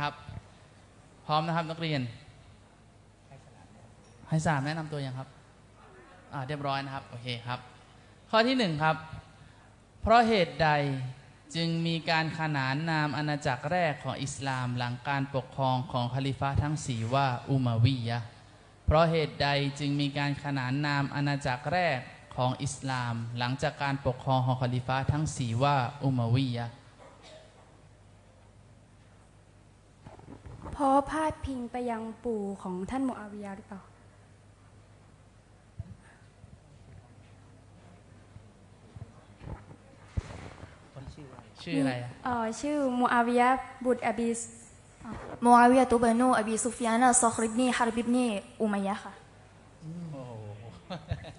ครับ พร้อมนะครับนักเรียน ให้สามแนะนำตัวยังครับอ่าเรียบร้อยนะครับ โอเคครับ ข้อที่หนึ่งครับ เพราะเหตุใดจึงมีการขนานนามอาณาจักรแรกของอิสลามหลังการปกครองของคาลิฟะทั้งสี่ว่าอุมาวียะเพราะเหตุใดจึงมีการขนานนามอาณาจักรแรกของอิสลาม หลังจากการปกครองของคาลิฟะทั้งสี่ว่าอุมาวียะห์ เพ ราะพาดพิงไปยังปู่ของท่านมูอาวิยาหรือเปล่า ชื่ออะไรอ๋อชื่อมูอาวิยาบุตรอบีส มูอาวิยาตุบะนูอบีซุฟยานะซอคริบนีฮารบิบนีอุมัยยะค่ะ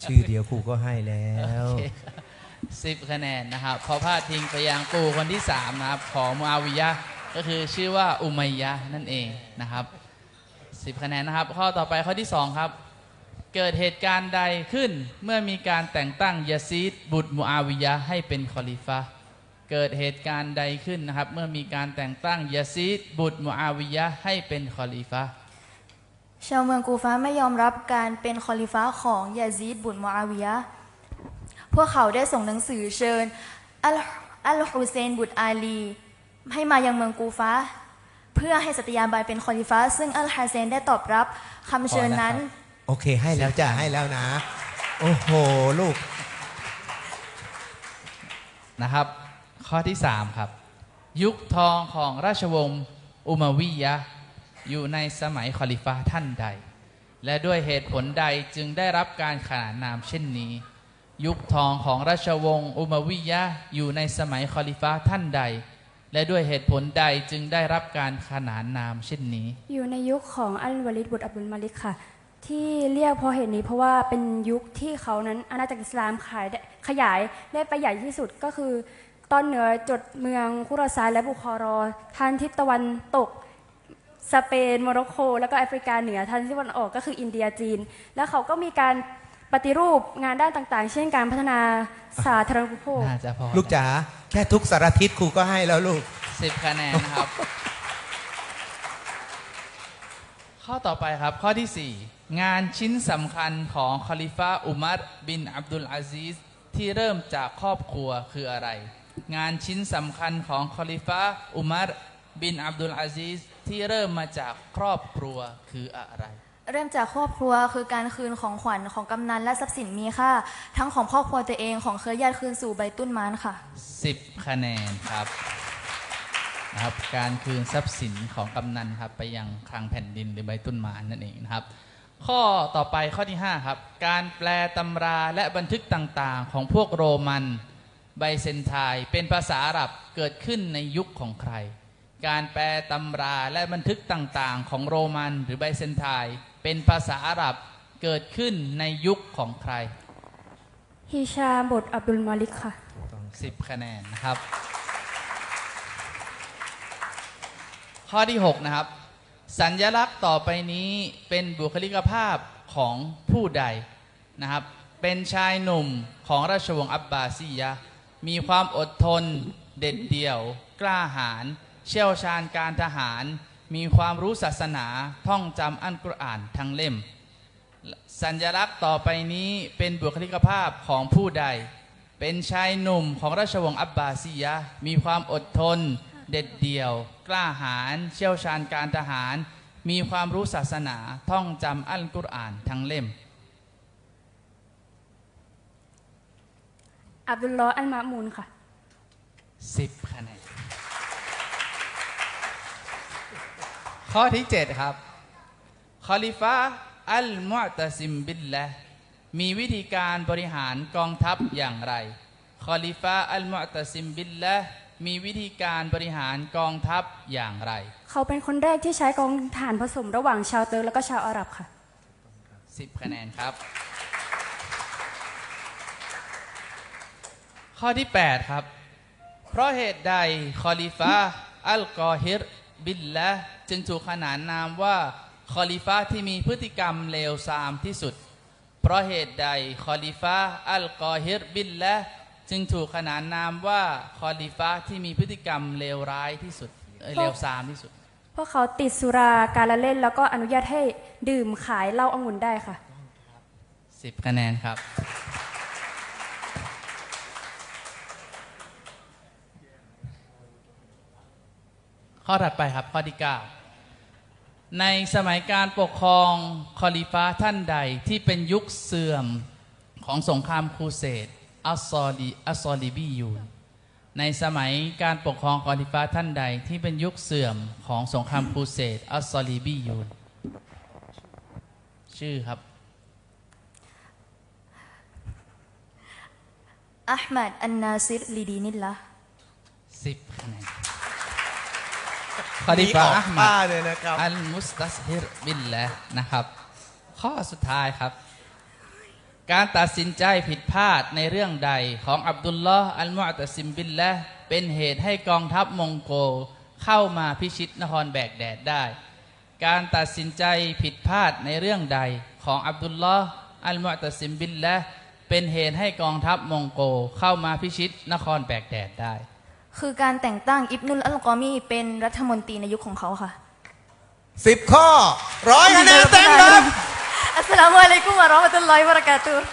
ชื่อเดียวครูก็ให้แล้วสิบคะแนนนะครับเพอพาดพิงไปยังปู่คนที่สามนะครับ ของมูอาวิยา ก็คือชื่อว่าอุมัยยะนั่นเองนะครับสิบคะแนนนะครับ ข้อต่อไปข้อที่สองครับ เกิดเหตุการณ์ใดขึ้นเมื่อมีการแต่งตั้งยาซีดบุตรมูอาวิยะให้เป็นคอลิฟะเกิดเหตุการณ์ใดขึ้นนะครับ เมื่อมีการแต่งตั้งยาซีดบุตรมูอาวิยะให้เป็นคอลิฟะชาวเมืองกูฟ้าไม่ยอมรับการเป็นคอลิฟ้าของยาซีดบุตรมูอาวิยะพวกเขาได้ส่งหนังสือเชิญอัลฮุเซนบุตรอาลี ให้มายังเมืองกูฟาเพื่อให้สัตยาบันเป็นคอลิฟ้า ซึ่งอัลฮุเซนได้ตอบรับคำเชิญนั้น โอเคให้แล้วจ้ะให้แล้วนะ โอ้โห ลูกนะครับ ข้อที่ 3 ครับ ยุคทองของราชวงศ์อุมาวิยะห์อยู่ในสมัยคอลิฟะห์ท่านใด และด้วยเหตุผลใดจึงได้รับการขนานนามเช่นนี้ ยุคทองของราชวงศ์อุมาวิยะห์อยู่ในสมัยคอลิฟะห์ท่านใด และด้วยเหตุผลใดจึงได้รับการขนานนามเช่นนี้ อยู่ในยุคของอัลวาลิดบุตรอับดุลมาลิกค่ะ ที่เรียกเพราะเหตุนี้เพราะว่าเป็นยุคที่เขานั้นอาณาจักรอิสลามขายขยายได้ไปใหญ่ที่สุดก็คือตอนเหนือจดเมืองคุรซานและบุคอรอทางทิศตะวันตกสเปนโมร็อกโก แล้วก็แอฟริกาเหนือทางทิศตะวันออกก็คืออินเดียจีน แล้วเขาก็มีการ ปฏิรูปงานด้านต่างๆ เช่นการพัฒนาสาธารณูปโภค น่าจะพอลูกจ๋าแค่ทุกสารทิศครูก็ให้แล้วลูก สิบคะแนนนะครับ ข้อต่อไปครับข้อที่ 4 งานชิ้นสำคัญของคอลิฟะอุมัรบินอับดุลอาซีซที่เริ่มจากครอบครัวคืออะไร งานชิ้นสำคัญของคอลิฟะอุมัรบินอับดุลอาซีซที่เริ่มมาจากครอบครัวคืออะไร เริ่มจากครอบครัวคือการคืนของขวัญของกำนันและทรัพย์สินมีค่า ทั้งของครอบครัวตัวเองของเครือญาติคืนสู่ใบตุ้นมานค่ะ 10 คะแนนครับนะครับ การคืนทรัพย์สินของกำนันครับไปยังคลังแผ่นดินหรือใบตุนมานนั่นเองนะครับ ข้อต่อไปข้อที่5ครับการแปลตำราและบันทึกต่างๆ ของพวกโรมันไบเซนไทน์เป็นภาษาอาหรับเกิดขึ้นในยุคของใคร การแปลตำราและบันทึกต่างๆ ของโรมันหรือไบเซนไทน์ เป็นภาษาอาหรับเกิดขึ้นในยุคของใคร ฮิชามบุตรอับดุลมาลิกค่ะ10คะแนนนะครับ ข้อที่ 6 นะครับ สัญญลักษณ์ต่อไปนี้เป็นบุคลิกภาพของผู้ใดนะครับ เป็นชายหนุ่มของราชวงศ์อับบาซียะห์มีความอดทนเด็ดเดี่ยว กล้าหาญเชี่ยวชาญการทหาร มีความรู้ศาสนาท่องจำอันกุรอานทั้งเล่ม สัญลักษณ์ต่อไปนี้เป็นบุคลิกภาพของผู้ใด เป็นชายหนุ่มของราชวงศ์อับบาซียะห์มีความอดทน เด็ดเดี่ยว กล้าหาญเชี่ยวชาญการทหาร มีความรู้ศาสนาท่องจำอัลกุรอานทั้งเล่มอับดุลลอฮ์อัลมามูนค่ะ10คะแนน ข้อที่ 7 ครับคอลิฟะอัลมุอ์ตะซิมบิลละมีวิธีการบริหารกองทัพอย่างไรคอลิฟะอัลมุอ์ตะซิมบิลละมีวิธีการบริหารกองทัพอย่างไร เขาเป็นคนแรกที่ใช้กองทหารผสมระหว่างชาวเติร์กและก็ชาวอาหรับค่ะ 10 คะแนนครับ ข้อที่ 8 ครับ เพราะเหตุใดคอลิฟะอัลกอฮิรบิลละ จึงถูกขนานนามว่าคอลิฟะที่มีพฤติกรรมเลวทรามที่สุด เพราะเหตุใดคอลิฟะอัลกอฮิรบิลละจึงถูกขนานนามว่าคอลิฟะที่มีพฤติกรรมเลวร้ายที่สุดเอ้ยเลวทรามที่สุดเพวกเขาติดสุราการละเล่น แล้วก็อนุญาตให้ดื่มขายเหล้าองุ่นได้ค่ะ10คะแนนครับ ข้อถัดไปครับข้อที่9 ในสมัยการปกครองคอลิฟ้าท่านใดที่เป็นยุคเสื่อมของสงครามครูเสดอัสซอลีอัสซอลีบียูนในสมัยการปกครองคอลิฟ้าท่านใดที่เป็นยุคเสื่อมของสงครามครูเสดอัสซอลีบียูนชื่อครับอัลมัดอันนาซิรลีดีนิลละสิบคะแนน คอลิฟามีออกอัลมัป้าดเลยนะครับอัลมุสตัสฮิรบิลละนะครับ ข้อสุดท้ายครับ การตัดสินใจผิดพลาดในเรื่องใดของอับดุลลอฮ์อัลมุอตซิมบิลละเป็นเหตุให้กองทัพมองโกเข้ามาพิชิตนครแบกแดดได้ การตัดสินใจผิดพลาดในเรื่องใดของอับดุลลอฮ์อัลมุอตซิมบิลละเป็นเหตุให้กองทัพมองโกเข้ามาพิชิตนครแบกแดดได้ คือการแต่งตั้งอิบนุลอัลกอมีเป็นรัฐมนตรีในยุคของเขาค่ะ สิบข้อร้อยคะแนนเต็มครับอัสสลามุอะลัยกุมวะเราะห์มะตุลลอฮิวะบะเราะกาตุฮ์